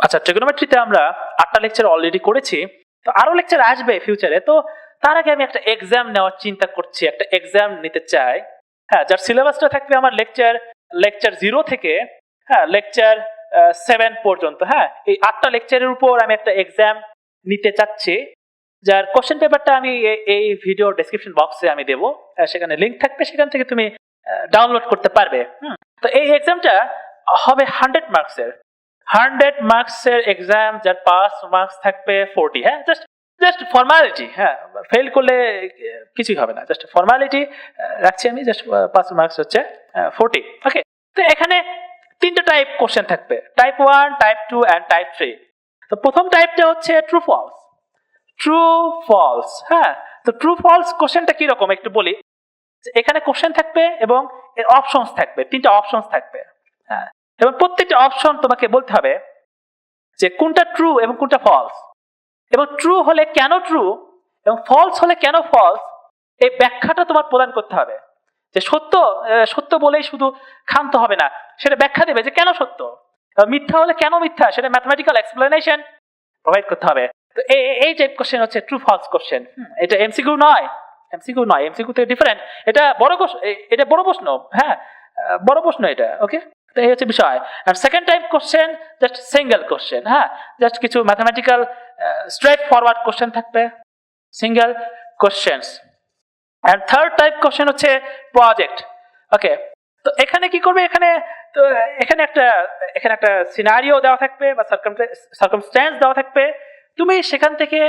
আচ্ছা ট্রিগোনোমেট্রিতে আমরা আটটা লেকচার অলরেডি করেছি তো আরও লেকচার আসবে ফিউচারে তো তার আগে আমি একটা এক্সাম নেওয়ার চিন্তা করছি একটা এক্সাম নিতে চাই। হ্যাঁ যার সিলেবাসটা থাকবে আমার লেকচার লেকচার জিরো থেকে হ্যাঁ লেকচার সেভেন পর্যন্ত। হ্যাঁ এই আটটা লেকচারের উপর আমি একটা এক্সাম নিতে চাচ্ছি যার কোশ্চেন পেপারটা আমি এই ভিডিও ডেসক্রিপশন বক্সে আমি দেবো। আহ, সেখানে লিংক থাকবে সেখান থেকে তুমি ডাউনলোড করতে পারবে। হুম। তো এই এক্সামটা হবে হান্ড্রেড মার্কসের হান্ড্রেড মার্কসের এক্সাম যার পাস মার্কস থাকবে ফোরটি হ্যাঁ? জাস্ট জাস্ট ফর্মালিটি হ্যাঁ? ফেল করলে কিছুই হবে না। জাস্ট ফর্মালিটি রাখছি আমি। জাস্ট পাস মার্কস হচ্ছে ফোরটি ওকে তো এখানে তিনটা টাইপ কোশ্চেন থাকবে। Type one type two and type three তো প্রথম টাইপটা হচ্ছে ট্রু ফলস ট্রু ফলস হ্যাঁ? তো ট্রু ফলস কোশ্চেনটা কীরকম? একটু বলি। এখানে কোশ্চেন থাকবে এবং অপশনস থাকবে। তিনটা অপশনস থাকবে হ্যাঁ? এবং প্রত্যেকটা অপশন তোমাকে বলতে হবে যে কোনটা ট্রু এবং কোনটা ফলস এবং ট্রু হলে কেন ট্রু এবং ফলস হলে কেন ফলস এই ব্যাখ্যাটা তোমার প্রদান করতে হবে। যে সত্য সত্য বলেই শুধু ক্ষান্ত হবে না, সেটা ব্যাখ্যা দেবে যে কেন সত্য। মিথ্যা হলে কেন মিথ্যা, সেটা ম্যাথমেটিক্যাল এক্সপ্লেনেশন প্রোভাইড করতে হবে। তো এই টাইপ কোশ্চেন হচ্ছে ট্রু ফলস কোশ্চেন এটা এমসিকিউ নয়। এমসিকিউ নয় এমসিকিউ থেকে ডিফারেন্ট এটা বড় এটা বড় প্রশ্ন হ্যাঁ বড় প্রশ্ন এটা ওকে তো এই হচ্ছে বিষয়। আর second type question just single question হ্যাঁ? জাস্ট কিছু ম্যাথমেটিক্যাল স্ট্রেট ফরওয়ার্ড কোশ্চেন থাকবে। Single questions and third type question হচ্ছে প্রজেক্ট ওকে তো এখানে কি করবে? এখানে, তো এখানে একটা এখানে একটা সিনারিও দেওয়া থাকবে বা সার্কামস্ট্যান্স দেওয়া থাকবে। তুমি সেখান থেকে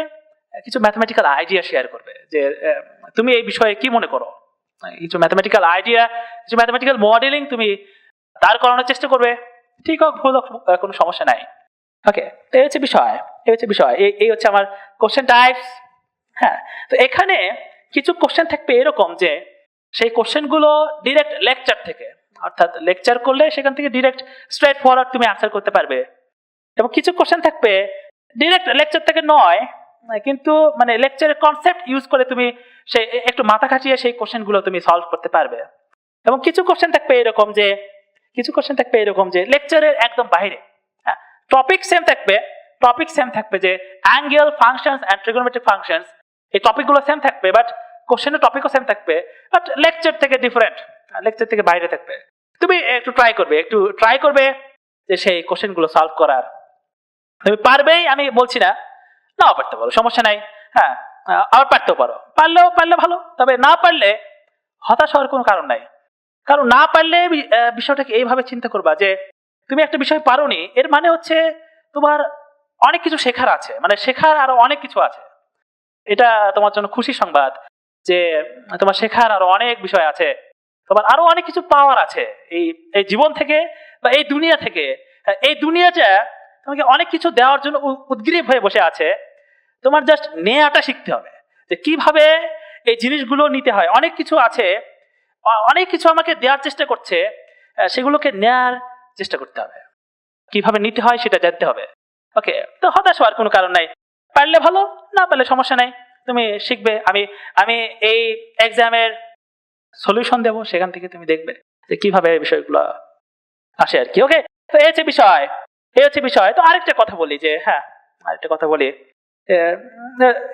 কিছু ম্যাথমেটিক্যাল আইডিয়া শেয়ার করবে যে তুমি এই বিষয়ে কি মনে করো? কিছু ম্যাথমেটিক্যাল আইডিয়া কিছু ম্যাথমেটিক্যাল মডেলিং তুমি দাঁড় করানোর চেষ্টা করবে। ঠিক হোক, ভুল হোক কোনো সমস্যা নাই। ওকে তো এই হচ্ছে বিষয়, এই হচ্ছে বিষয়, এই হচ্ছে আমার কোশ্চেন টাইপস হ্যাঁ তো এখানে কিছু কোশ্চেন থাকবে এরকম যে, সেই কোশ্চেনগুলো ডিরেক্ট লেকচার থেকে, অর্থাৎ লেকচার করলে সেখান থেকে ডিরেক্ট স্ট্রেট ফরওয়ার্ড তুমি আনসার করতে পারবে। এবং কিছু কোশ্চেন থাকবে ডিরেক্ট লেকচার থেকে নয়, কিন্তু মানে লেকচারের কনসেপ্ট ইউজ করে তুমি সেই, একটু মাথা খাটিয়ে সেই কোশ্চেনগুলো তুমি সলভ করতে পারবে। এবং কিছু কোশ্চেন থাকবে এরকম যে কিছু কোশ্চেন থাকবে এরকম যে লেকচারের একদম বাইরে। হ্যাঁ টপিক সেম থাকবে টপিক সেম থাকবে যে angle functions and trigonometric functions এই টপিকগুলো সেম থাকবে বাট কোশ্চেনের টপিকও সেম থাকবে বাট লেকচার থেকে ডিফারেন্ট লেকচার থেকে বাইরে থাকবে। তুমি একটু ট্রাই করবে, একটু ট্রাই করবে যে সেই কোশ্চেনগুলো সলভ করার। তুমি পারবেই, আমি বলছি না, নাও পারতে পারো, সমস্যা নাই হ্যাঁ আবার পারতেও পারো, পারলেও, পারলে ভালো, তবে না পারলে হতাশ হওয়ার কোনো কারণ নাই। কারণ না পারলে বিষয়টাকে এইভাবে চিন্তা করবা যে তুমি একটা বিষয় পারোনি এর মানে হচ্ছে তোমার অনেক কিছু শেখার আছে মানে শেখার আরও অনেক কিছু আছে। এটা তোমার জন্য খুশি সংবাদ যে তোমার শেখার আরও অনেক বিষয় আছে তোমার আরও অনেক কিছু পাওয়ার আছে এই এই জীবন থেকে বা এই দুনিয়া থেকে। হ্যাঁ, এই দুনিয়াটা তোমাকে অনেক কিছু দেওয়ার জন্য উদ্গ্রীব হয়ে বসে আছে। তোমার জাস্ট নেয়াটা শিখতে হবে যে কীভাবে এই জিনিসগুলো নিতে হয়। অনেক কিছু আছে অনেক কিছু আমাকে দেওয়ার চেষ্টা করছে সেগুলোকে নেয়ার চেষ্টা করতে হবে। কীভাবে নিতে হয় সেটা জানতে হবে। ওকে, তো হতাশ হওয়ার কোনো কারণ নাই। পারলে ভালো, না পারলে সমস্যা নাই। তুমি শিখবে, আমি আমি এই এক্সামের সলিউশন দেবো, সেখান থেকে তুমি দেখবে যে কীভাবে এই বিষয়গুলো আসে আর কি, ওকে? তো এই হচ্ছে বিষয়, এই হচ্ছে বিষয়। তো আরেকটা কথা বলি যে হ্যাঁ আরেকটা কথা বলি।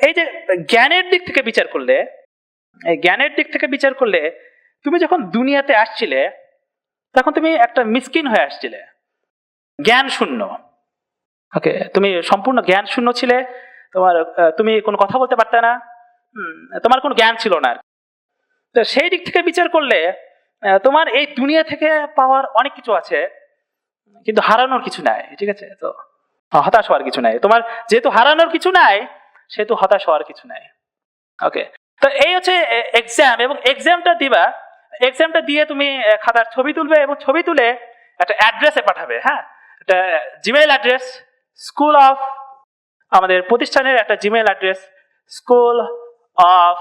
এই যে জ্ঞানের দিক থেকে বিচার করলে জ্ঞানের দিক থেকে বিচার করলে তুমি যখন দুনিয়াতে আসছিলে, তখন তুমি একটা মিসকিন হয়ে আসছিলে। জ্ঞান শূন্য ওকে, তুমি সম্পূর্ণ জ্ঞান শূন্য ছিলে, তোমার তুমি কোনো কথা বলতে পারতে না। তোমার কোনো জ্ঞান ছিল না তো সেই দিক থেকে বিচার করলে তোমার এই দুনিয়া থেকে পাওয়ার অনেক কিছু আছে, কিন্তু হারানোর কিছু নাই, ঠিক আছে? তো হতাশ হওয়ার কিছু নাই। তোমার যেহেতু হারানোর কিছু নাই, সেহেতু হতাশ হওয়ার কিছু নাই। ওকে, তো এই হচ্ছে এক্সাম এবং এক্সামটা দিবা এক্সামটা দিয়ে তুমি খাতার ছবি তুলবে এবং ছবি তুলে একটা অ্যাড্রেসে পাঠাবে হ্যাঁ? একটা জিমেইল অ্যাড্রেস স্কুল অফ আমাদের প্রতিষ্ঠানের একটা জিমেইল অ্যাড্রেস স্কুল অফ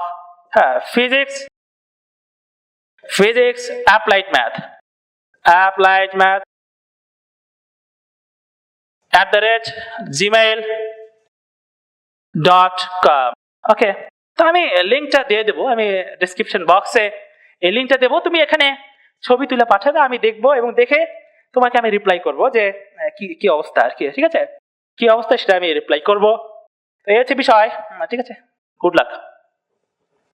হ্যাঁ physics physics applied math applied math at the rate Gmail dot com okay তো আমি লিঙ্কটা দিয়ে দেবো, আমি ডিসক্রিপশন বক্সে এই লিঙ্কটা দেবো। তুমি এখানে ছবি তুলে পাঠাবে, আমি দেখব এবং দেখে তোমাকে আমি রিপ্লাই করব যে কি কি অবস্থা আর কি, ঠিক আছে? কি অবস্থা সেটা আমি রিপ্লাই করব। তো এই হচ্ছে বিষয়। ঠিক আছে? Good luck